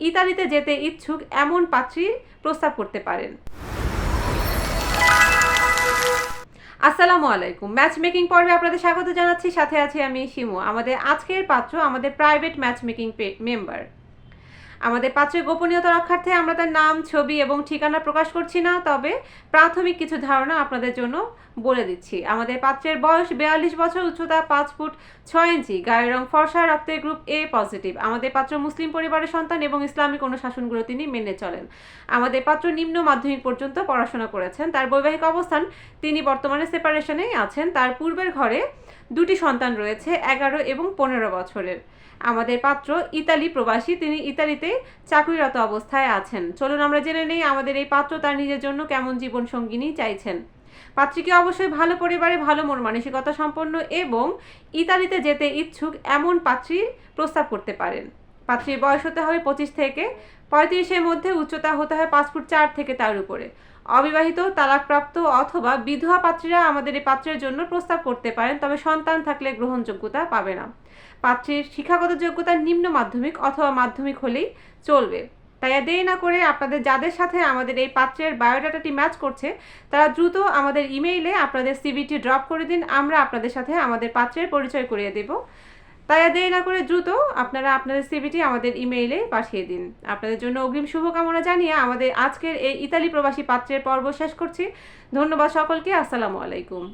ইতালিতে যেতে ইচ্ছুক এমন পাত্রী প্রস্তাব করতে পারেন। আসসালামু আলাইকুম। ম্যাচ মেকিং পর্বে আপনাদের স্বাগত জানাচ্ছি। সাথে আছি আমি শিমু। আমাদের আজকের পাত্র আমাদের প্রাইভেট ম্যাচ মেকিং মেম্বার আমাদের পাত্রের গোপনীয়তা রক্ষার্থে আমরা তার নাম, ছবি এবং ঠিকানা প্রকাশ করছি না, তবে প্রাথমিক কিছু ধারণা আপনাদের জন্য বলে দিচ্ছি। আমাদের পাত্রের বয়স বেয়াল্লিশ বছর, উচ্চতা পাঁচ ফুট ছয় ইঞ্চি, গায়ের রং ফর্সা রক্তের গ্রুপ এ পজিটিভ। আমাদের পাত্র মুসলিম পরিবারের সন্তান এবং ইসলামিক অনুশাসনগুলো তিনি মেনে চলেন। আমাদের পাত্র নিম্ন মাধ্যমিক পর্যন্ত পড়াশোনা করেছেন। তার বৈবাহিক অবস্থান তিনি বর্তমানে সেপারেশনেই আছেন। তার পূর্বের ঘরে দুটি সন্তান রয়েছে, এগারো এবং পনেরো বছরের। আমাদের পাত্র ইতালি প্রবাসী। তিনি ইতালিতে চাকরিরত অবস্থায় আছেন। চলুন আমরা জেনে নেই আমাদের এই পাত্র তার নিজের জন্য কেমন জীবন সঙ্গিনী চাইছেন। পাত্রীকে অবশ্যই ভালো পরিবারে ভালো মন মানসিকতা সম্পন্ন এবং ইতালিতে যেতে ইচ্ছুক এমন পাত্রী প্রস্তাব করতে পারেন। পাত্রীর বয়স হতে হবে পঁচিশ থেকে পঁয়ত্রিশের মধ্যে উচ্চতা হতে হয় পাঁচ ফুট চার থেকে তার উপরে। অবিবাহিত, তালাকপ্রাপ্ত অথবা বিধবা পাত্রীরা আমাদের এই পাত্রের জন্য প্রস্তাব করতে পারেন, তবে সন্তান থাকলে গ্রহণযোগ্যতা পাবে না। পাত্রীর শিক্ষাগত যোগ্যতা নিম্ন মাধ্যমিক অথবা মাধ্যমিক হলেই চলবে। তাই আর দেরি না করে আপনাদের যাদের সাথে আমাদের এই পাত্রের বায়োডাটাটি ম্যাচ করছে, তারা দ্রুত আমাদের ইমেইলে আপনাদের সিভিটি ড্রপ করে দিন, আমরা আপনাদের সাথে আমাদের পাত্রের পরিচয় করিয়ে দেব। তাই আর দেরি না করে দ্রুত আপনারা আপনাদের সিভিটি আমাদের ইমেইলে পাঠিয়ে দিন। আপনাদের জন্য অগ্রিম শুভকামনা জানিয়ে আমাদের আজকের এই ইতালি প্রবাসী পাত্রের পর্ব শেষ করছি। ধন্যবাদ সকলকে, আসসালামু আলাইকুম।